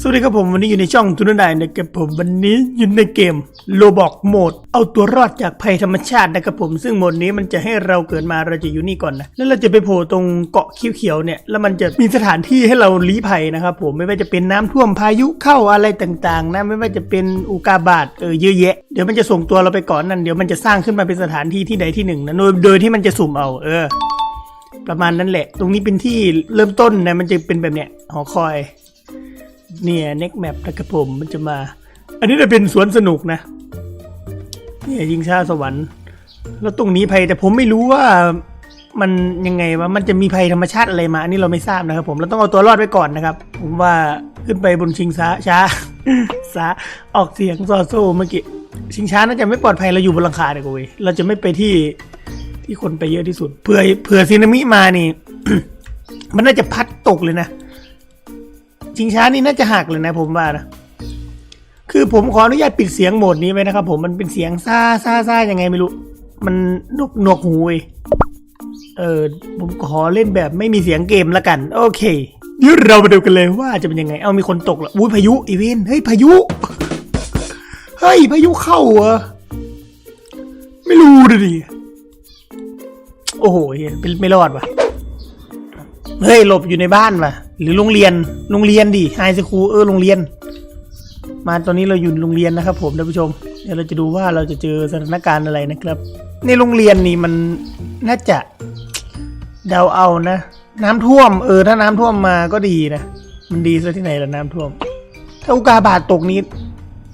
สวัสดีครับผมวันนี้อยู่ในช่องทุนนายนะครับผมวันนี้อยู่ในเกมโลบอกโหมด เอาตัวรอดจากภัยธรรมชาตินะครับผม ซึ่งโหมดนี้มันจะให้เราเกิดมาเราจะอยู่นี่ก่อนนะแล้วเราจะไปโผล่ตรงเกาะเขียวๆเนี่ยแล้วมันจะมีสถานที่ให้เราลี้ภัยนะครับผมไม่ว่าจะเป็นน้ำท่วมพายุเข้าอะไรต่างๆนะไม่ว่าจะเป็นอุกาบาตเออเยอะแยะเดี๋ยวมันจะส่งตัวเราไปก่อนนั่นเดี๋ยวมันจะสร้างขึ้นมาเป็นสถานที่ที่ใดที่หนึ่งนะโดยโดยที่มันจะสุ่มเอาเออ ประมาณนั้นแหละ ตรงนี้เป็นที่เริ่มต้นนะมันจะเป็นแบบเนี้ยหอคอย เนี่ยเน็กแมปนะครับผมมันจะมา อันนี้จะเป็นสวนสนุกนะ เนี่ยยิงชาสวรรค์ แล้วตรงนี้ภัยแต่ผมไม่รู้ว่ามันยังไงว่ามันจะมีภัยธรรมชาติอะไรมา อันนี้เราไม่ทราบนะครับผมเราต้องเอาตัวรอดไว้ก่อนนะครับ ผมว่าขึ้นไปบนชิงช้าช้าสาออกเสียงซอโซเมื่อกี้ชิงช้าน่าจะไม่ปลอดภัยเราอยู่บนหลังคาเดี๋ยกูเว้ยเราจะไม่ไปที่ที่คนไปเยอะที่สุดเผื่อเผื่อซีนามิมานี่ มันน่าจะพัดตกเลยนะ ชิงช้านี่น่าจะหักเลยนะผมว่านะคือผมขออนุญาตปิดเสียงโหมดนี้ไว้นะครับ ผมมันเป็นเสียงซ่าซ่าซ่ายังไงไม่รู้ มันนกหนวกหูเว้ยเออผมขอเล่นแบบไม่มีเสียงเกมละกัน โอเคเดี๋ยวเรามาดูกันเลยว่าจะเป็นยังไง เอามีคนตกละอุ้ยพายุอีเวนเฮ้ยพายุเฮ้ยพายุเข้าเหรอไม่รู้ดิโอ้โหเฮียเป็นไม่รอดว่ะ เฮ้ยหลบอยู่ในบ้านว่ะ หรือโรงเรียนโรงเรียนดิไฮสคูลเออโรงเรียน มาตอนนี้เราอยู่โรงเรียนนะครับ ผมท่านผู้ชม เดี๋ยวเราจะดูว่าเราจะเจอสถานการณ์อะไรนะครับ ในโรงเรียนนี่มันน่าจะเดาเอานะ น้ำท่วม เออ ถ้าน้ำท่วมมาก็ดีนะมันดีซะที่ไหนล่ะน้ำท่วม ถ้าอุกาบาตตกนี้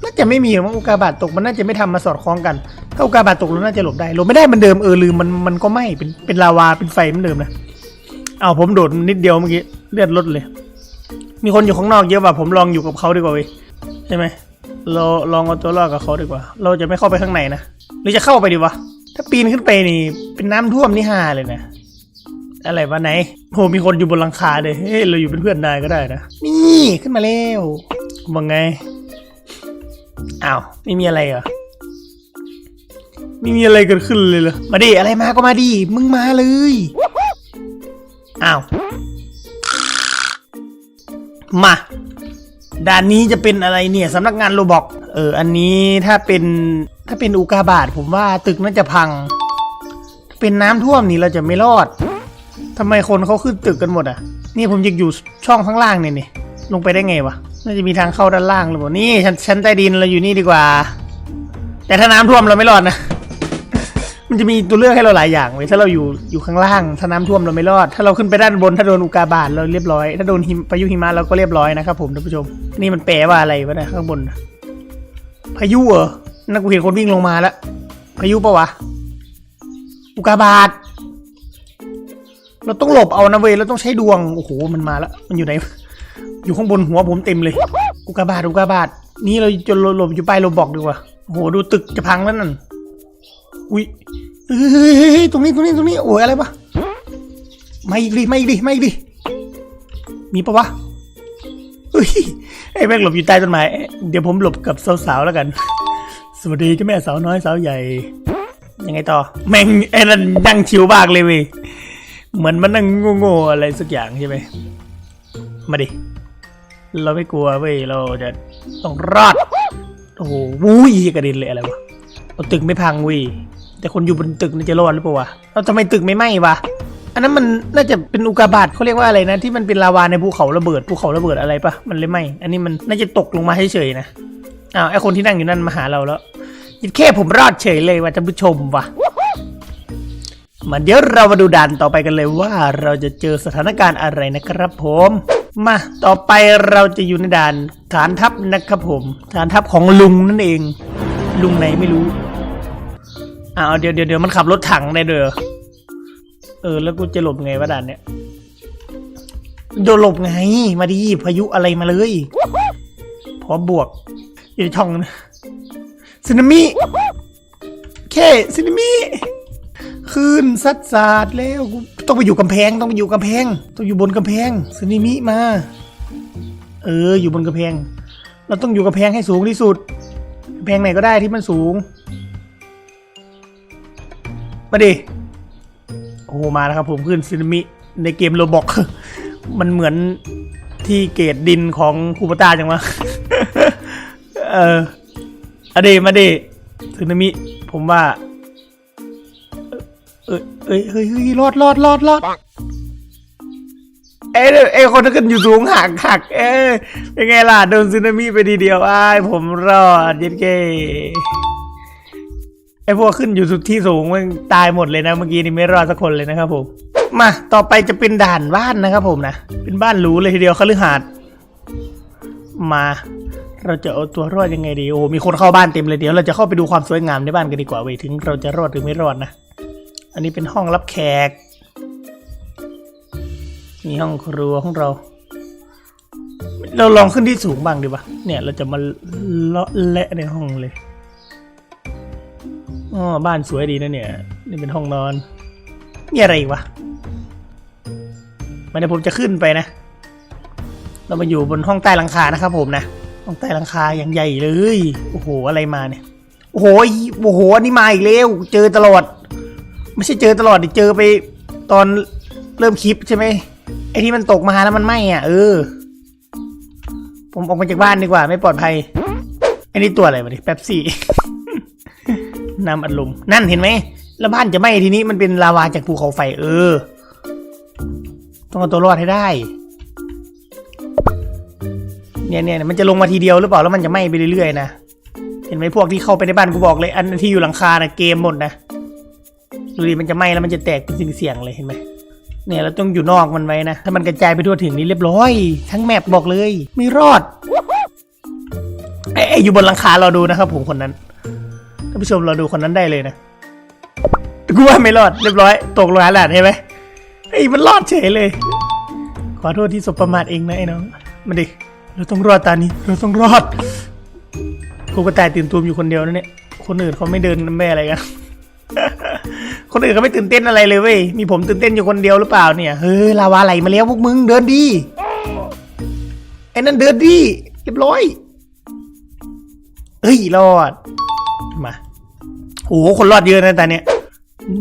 น่าจะไม่มีหรอกมั้งอุกาบาตตกมันน่าจะไม่ทำมาสอดคล้องกัน ถ้าอุกาบาตตกเราน่าจะหลบได้หลบไม่ได้มันเดิมเออลืมมันมันก็ไหม่เป็นเป็นลาวาเป็นไฟมือนเดิมนะ เอาผมโดดนิดเดียวเมื่อกี้เลือดลดเลย มีคนอยู่ข้างนอกเยอะว่ะผมลองอยู่กับเขาดีกว่าเว้ยใช่ไหมเราลองเอาตัวรอดกับเขาดีกว่า เราจะไม่เข้าไปข้างในนะหรือจะเข้าไปดีวะถ้าปีนขึ้นไปนี่ เป็นน้ำท่วมนี่ฮาเลยนะอะไรวะไหนโหมีคนอยู่บนหลังคาเลยเฮ้ยเราอยู่เป็นเพื่อนนายก็ได้นะนี่ขึ้นมาแล้วว่าไงอ้าวไม่มีอะไรเหรอไม่มีอะไรเกิดขึ้นเลยเหรอมาดิอะไรมาก็มาดิมึงมาเลย อ้าว มา ด่านนี้จะเป็นอะไรเนี่ยสำนักงานโรบอกเออ อันนี้ถ้าเป็นถ้าเป็นอุกาบาตผมว่าตึกน่าจะพัง เป็นน้ำท่วมนี่เราจะไม่รอดทำไมคนเขาขึ้นตึกกันหมดอะ นี่ผมยังอยู่ช่องข้างล่างเนี่ยนี่ลงไปได้ไงวะ น่าจะมีทางเข้าด้านล่างหรือเปล่า นี่ชั้นชั้นใต้ดินเราอยู่นี่ดีกว่า แต่ถ้าน้ำท่วมเราไม่รอดนะ มันจะมีตัวเลือกให้เราหลายอย่างเว้ยถ้าเราอยู่อยู่ข้างล่างถ้าน้ำท่วมเราไม่รอด ถ้าเราขึ้นไปด้านบนถ้าโดนอุกาบาตเราเรียบร้อย ถ้าโดนหิมพายุหิมะเราก็เรียบร้อยนะครับผมท่านผู้ชม นี่มันแปลว่าอะไรวะเนี่ยข้างบน พายุเหรอนั่นกูเห็นคนวิ่งลงมาแล้ว พายุปะวะ อุกาบาต เราต้องหลบเอานะเว้ยเราต้องใช้ดวง โอ้โห มันมาแล้ว มันอยู่ไหน อยู่ข้างบนหัวผมเต็มเลย อุกาบาต อุกาบาต นี่เราจะหลบอยู่ป้ายโรบอกดีกว่า โอ้โห ดูตึกจะพังแล้วนั่น อุ้ยเฮ้ยตรงนี้ตรงนี้ตรงนี้โอ้ยอะไรวะไมาอีกดิไมาอีกดิไมาอีกดิมีปะวะเฮ้ยไอ้แม่งหลบอยู่ใต้ต้นไม้เดี๋ยวผมหลบกับสาวๆแล้วกัน สวัสดีเจ้าแม่สาวน้อยสาวใหญ่ ยังไงต่อ แม่งไอ้นั่นนั่งชิวมากเลยเว้ยเหมือนมันนั่งโง่ๆอะไรสักอย่างใช่ไหมมาดิเราไม่กลัวเว้ยเราจะต้องรอดโอ้โหวุ้ยกระด็นเลยอะไรวะเอาตึกไม่พังว้ย แต่คนอยู่บนตึกน่าจะรอดหรือเปล่าวะเราทำไมตึกไม่ไหม้วะ อันนั้นมันน่าจะเป็นอุกาบาตเขาเรียกว่าอะไรนะ ที่มันเป็นลาวาในภูเขาระเบิดภูเขาระเบิดอะไรปะมันเลยไหม้อันนี้มันน่าจะตกลงมาเฉยๆนะอ้าวไอคนที่นั่งอยู่นั่นมาหาเราแล้วยิดแค่ผมรอดเฉยเลยว่าท่านผู้ชมวะมาเดี๋ยวเรามาดูด่านต่อไปกันเลยว่าเราจะเจอสถานการณ์อะไรนะครับผม มาต่อไปเราจะอยู่ในด่านฐานทัพนะครับผม ฐานทัพของลุงนั่นเอง ลุงไหนไม่รู้ อ้าวเดี๋ยวเดี๋ยวเดี๋ยวมันขับรถถังได้เด้อเออ แล้วกูจะหลบไงวะด่านเนี้ยโดนหลบไง มาดิพายุอะไรมาเลยพอบวกอยู่ในช่องนะสึนามิแค่สึนามิคลื่นซัดสาดแล้วกูต้องไปอยู่กำแพงต้องไปอยู่กำแพง ต้องอยู่บนกำแพงสึนามิมา เออ อยู่บนกำแพง เราต้องอยู่กำแพงให้สูงที่สุดกำแพงไหนก็ได้ที่มันสูง มาดิโอ้โหมาแล้วครับผมขึ้นซึนามิในเกมโรบอกมันเหมือนที่เกตดินของคูปตาจังวะเอออะเดมาเดสึนามิ ผมว่า เอ้ยเฮ้ยเฮ้ยรอดรอดรอดรอดเอ้ยเอ้ยคนที่ขึ้นอยู่สูงหักหัก เอ้ยเป็นไงล่ะโดนสึนามิไปทีเดียวอ้ายผมรอดเย็นเก้ ไอพวกขึ้นอยู่สุดที่สูงมันตายหมดเลยนะเมื่อกี้นี่ไม่รอดสักคนเลยนะครับผมมาต่อไปจะเป็นด่านบ้านนะครับผมนะเป็นบ้านหรูเลยทีเดียวคฤหาสน์มา เราจะเอาตัวรอดยังไงดีโอ้มีคนเข้าบ้านเต็มเลยเดี๋ยวเราจะเข้าไปดูความสวยงามในบ้านกันดีกว่าเว้ยถึง เราจะรอดหรือไม่รอดนะอันนี้เป็นห้องรับแขกมีห้องครัวของเรา เราลองขึ้นที่สูงบ้างดีป่ะเนี่ยเราจะมาเลาะเละในห้องเลย อ๋อบ้านสวยดีนะเนี่ย นี่เป็นห้องนอนมีอะไรอีกวะมันเดี๋ยวผมจะขึ้นไปนะ เรามาอยู่บนห้องใต้หลังคานะครับผมนะ ห้องใต้หลังคาอย่างใหญ่เลย โอ้โห อะไรมาเนี่ย โอ้โห โอ้โหอันนี้มาอีกแล้ว เจอตลอด ไม่ใช่เจอตลอดดิเจอไปตอนเริ่มคลิปใช่ไหม ไอที่มันตกมาแล้วมันไหม้อะ เออ ผมออกมาจากบ้านดีกว่า ไม่ปลอดภัยไอ้นี่ตัวอะไรวะดิแป๊บซี่ น้ำอัดลม นั่นเห็นไหม แล้วบ้านจะไหม้ทีนี้มันเป็นลาวาจากภูเขาไฟเออ ต้องเอาตัวรอดให้ได้ เนี่ยเนี่ยมันจะลงมาทีเดียวหรือเปล่าแล้วมันจะไหม้ไปเรื่อยๆนะเห็นไหมพวกที่เข้าไปในบ้านกูบอกเลย อันที่อยู่หลังคานะเกมหมดนะดูดิมันจะไหม้แล้วมันจะแตกเป็นเสียงเลยเห็นไหมเนี่ยเราต้องอยู่นอกมันไว้นะ ถ้ามันกระจายไปทั่วถึงนี่เรียบร้อย ทั้งแมปบอกเลย ไม่รอดไอ้ไอ้อยู่บนหลังคาเราดูนะครับผมคนนั้น ท่านผู้ชมเราดูคนนั้นได้เลยนะกูว่าไม่รอดเรียบร้อย ตกลงหลานเห็นไหมไอ้ยมันรอดเฉยเลย ขอโทษที่สบประมาทเองนะไอ้น้องมาดิเราต้องรอดตานี้เราต้องรอดกูก็ตายตื่นตูมอยู่คนเดียวนะเนี่ยคนอื่นเขาไม่เดินแม่อะไรกันคนอื่นเขาไม่ตื่นเต้นอะไรเลยเว้ยมีผมตื่นเต้นอยู่คนเดียวหรือเปล่าเนี่ยเฮ้ยลาวาไหลมาแล้วพวกมึงเดินดีไอ้นั่นเดินดีเรียบร้อยเฮ้ยรอด โอ้โหคนรอดเยอะนะตาเนี้ย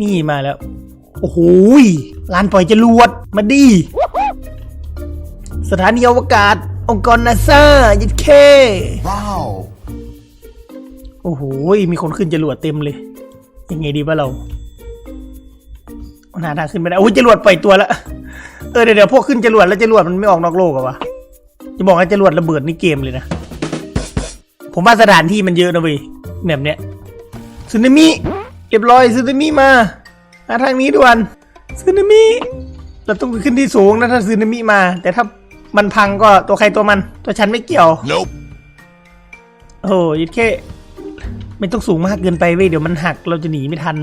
นี่มาแล้ว โอ้โหยลานปล่อยจรวดมาดี สถานีอวกาศ องค์กรนาซายิดเค Wow. โอ้โหมีคนขึ้นจรวดเต็มเลย ยังไงดีวะเราหาทางขึ้นไม่ได้โอ้ยจรวดปล่อยตัวแล้วเออเดี๋ยวเดี๋ยวพวกขึ้นจรวดแล้วจรวดมันไม่ออกนอกโลกเหรอะวะจะบอกว่าจรวดระเบิดนี่เกมเลยนะ ผมว่าสถานที่มันเยอะนะเว้ยแบบเนี้ย สึนามิเรียบร้อยสึนามิมาหาทางนี้ด่วนสึนามิเราต้องขึ้นที่สูงนะถ้าสึนามิมา แต่ถ้ามันพังก็ตัวใครตัวมัน ตัวฉันไม่เกี่ยว Nope. โอ้ยดแค่ไม่ต้องสูงมากเกินไปเว้ยเดี๋ยวมันหักเราจะหนีไม่ทัน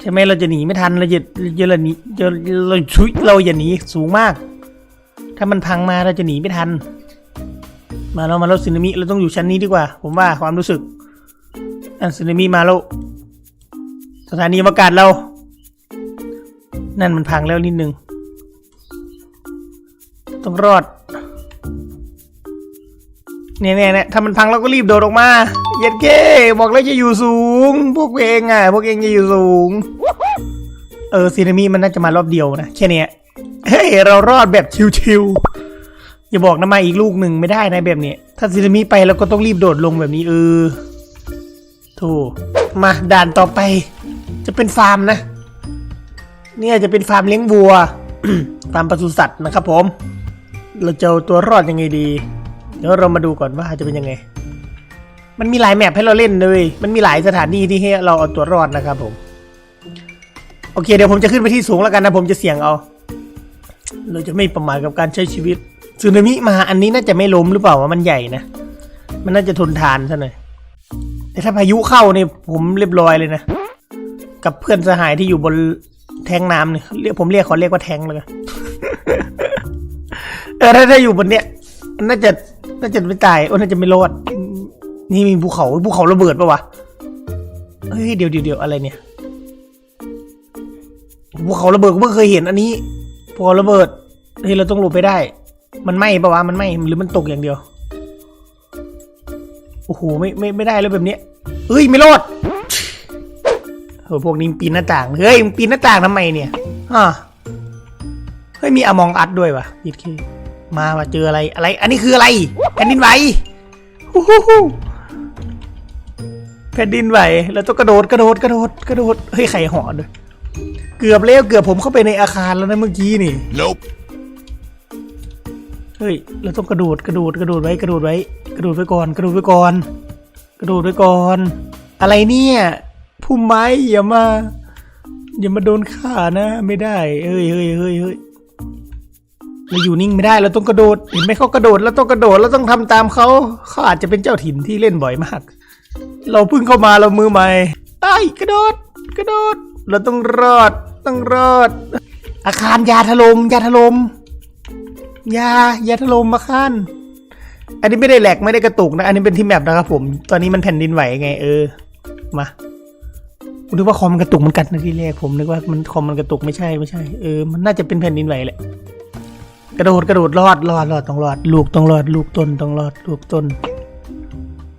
ใช่ไหมเราจะหนีไม่ทันเราจะเราจะหนีเราเราชุยเราอย่าหนีสูงมาก ถ้ามันพังมาเราจะหนีไม่ทัน มาเรามาเราสึนามิเราต้องอยู่ชั้นนี้ดีกว่า ผมว่าความรู้สึก อันสึนามิมาแล้วสถานีอวกาศเรา นั่นมันพังแล้วนิดนึง ต้องรอด เนี่ยเนี่ยเนี่ยถ้ามันพังเราก็รีบโดดออกมา เย็ดเก้บอกแล้วจะอยู่สูง พวกเองอะ พวกเองจะอยู่สูง เออซีนามิมันน่าจะมารอบเดียวนะ แค่เนี้ย เฮ้ย เรารอดแบบชิวๆอย่าบอกนะมาอีกลูกหนึ่งไม่ได้นะแบบนี้ ถ้าซีนามิไปเราก็ต้องรีบโดดลงแบบนี้เออ ถูกมาด่านต่อไป จะเป็นฟาร์มนะ เนี่ยจะเป็นฟาร์มเลี้ยงวัว ฟาร์มปศุสัตว์นะครับผม เราจะตัวรอดยังไงดี เดี๋ยวเรามาดูก่อนว่าจะเป็นยังไง มันมีหลายแมปให้เราเล่นเลย มันมีหลายสถานที่ที่ให้เราเอาตัวรอดนะครับผม โอเค เดี๋ยวผมจะขึ้นไปที่สูงแล้วกันนะ ผมจะเสี่ยงเอา เราจะไม่ประมาทกับการใช้ชีวิตสึนามิมาอันนี้น่าจะไม่ล้มหรือเปล่าว่ามันใหญ่นะ มันน่าจะทนทานซะหน่อย แต่ถ้าพายุเข้าเนี่ยผมเรียบร้อยเลยนะ กับเพื่อนสหายที่อยู่บนแทงน้ำเนี่ยเรียกผมเรียกเขาเรียกว่าแทงเลยกันเออถ้าถ้าอยู่บนเนี้ยน่าจะน่าจะไม่ตายโอ้น่าจะไม่รอดนี่มีภูเขาภูเขาระเบิดปะวะเฮ้ยเดี๋ยวเดี๋ยวเดี๋ยวอะไรเนี่ยภูเขาระเบิดกูเพิ่งเคยเห็นอันนี้ภูเขาระเบิดเฮ้ยเราต้องหลบไปได้ มันไหมปะวะมันไหมหรือมันตกอย่างเดียว โอ้โหไม่ไม่ไม่ได้เลยแบบเนี้ยเฮ้ยไม่รอดเฮ้ยพวกนี้ปีนหน้าต่างเฮ้ยมึงปีนหน้าต่างทำไมเนี่ยฮะเฮ้ยมีอมองอัดด้วยวะยิดคีมามาเจออะไรอะไร อันนี้คืออะไรแผ่นดินไหวฮู้ฮู้ฮู้แผ่นดินไหวแล้วต้องกระโดดกระโดดกระโดดกระโดดเฮ้ยไข่หอด้วยเกือบแล้วเกือบผมเข้าไปในอาคารแล้วนะเมื่อกี้นี่ Nope. เฮ้ยเราต้องกระโดดกระโดดกระโดดไว้กระโดดไว้ กระโดดไว้ก่อนกระโดดไว้ก่อน กระโดดไว้ก่อน อะไรเนี่ยพุ่มไม้อย่ามา อย่ามาโดนฆ่านะไม่ได้เฮ้ยเฮ้ยเฮ้ยเฮ้ยเราอยู่นิ่งไม่ได้เราต้องกระโดดเห็นไหมเขากระโดดเราต้องกระโดดเราต้องทำตามเขาเขาอาจจะเป็นเจ้าถิ่นที่เล่นบ่อยมาก เราเพิ่งเข้ามาเรามือใหม่ไอ้ยกระโดด กระโดด เราต้องรอดต้องรอด อาคารยาถลม่มยาถลม่มยายาถล่มมาขั้น อันนี้ไม่ได้แหลกไม่ได้กระตุกนะ อันนี้เป็นที่แมปนะครับผม ตอนนี้มันแผ่นดินไหวไงเออ มาผมนึกว่าคอมมันกระตุกมือนกันนะที่แรกผมนึกว่ามันคอมมันกระตุกไม่ใช่ไม่ใช่ เออ มันน่าจะเป็นแผ่นดินไหวแหละ กระโดดกระโดดรอดรอดรอดต้องรอด ลูกต้องรอด ลูกต้นต้องรอด ลูกต้น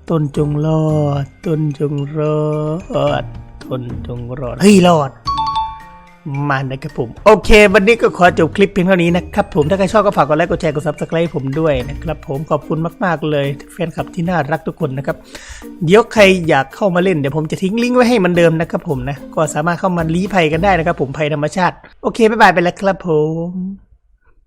ต้นจงรอด ต้นจงรอด ต้นจงรอด เฮ้ยรอด มานะครับผม โอเค วันนี้ก็ขอจบคลิปเพียงเท่านี้นะครับผมถ้าใครชอบก็ฝากกดไลค์กดแชร์กดซับสไครป์ผมด้วยนะครับผมขอบคุณมาก ๆ เลยแฟนคลับที่น่ารักทุกคนนะครับเดี๋ยวใครอยากเข้ามาเล่นเดี๋ยวผมจะทิ้งลิงก์ไว้ให้มันเดิมนะครับผมนะก็สามารถเข้ามาลี้ภัยกันได้นะครับผมภัยธรรมชาติ โอเคบ๊ายบายไปแล้วครับผม